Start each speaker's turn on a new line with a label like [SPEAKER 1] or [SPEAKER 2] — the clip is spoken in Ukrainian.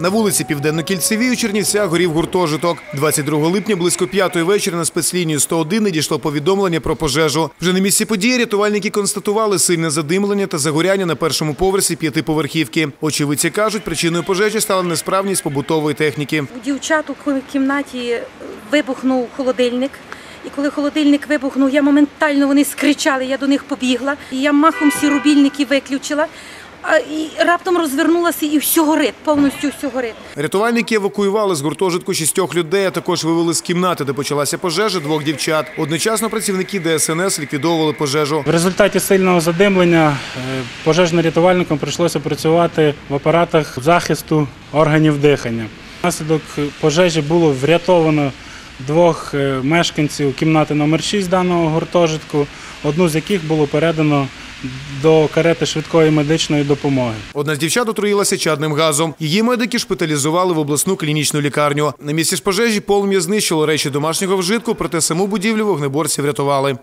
[SPEAKER 1] На вулиці Південно-Кільцевій у Чернівцях горів гуртожиток. 22 липня близько п'ятої вечора на спецлінію 101 надійшло повідомлення про пожежу. Вже на місці події рятувальники констатували сильне задимлення та загоряння на першому поверсі п'ятиповерхівки. Очевидці кажуть, причиною пожежі стала несправність побутової техніки.
[SPEAKER 2] У дівчат у кімнаті вибухнув холодильник. І коли холодильник вибухнув, я моментально вони скричали, я до них побігла. І я махом всі рубільники виключила. І раптом розвернулася і все горить, повністю все горить.
[SPEAKER 1] Рятувальники евакуювали з гуртожитку шістьох людей, а також вивели з кімнати, де почалася пожежа, двох дівчат. Одночасно працівники ДСНС ліквідовували пожежу.
[SPEAKER 3] В результаті сильного задимлення е, пожежно-рятувальникам прийшлося працювати в апаратах захисту органів дихання. Внаслідок пожежі було врятовано двох е, мешканців кімнати номер 6 даного гуртожитку, одну з яких було передано до карети швидкої медичної допомоги.
[SPEAKER 1] Одна з дівчат отруїлася чадним газом. Її медики шпиталізували в обласну клінічну лікарню. На місці ж пожежі полум'я знищило речі домашнього вжитку, проте саму будівлю вогнеборці врятували.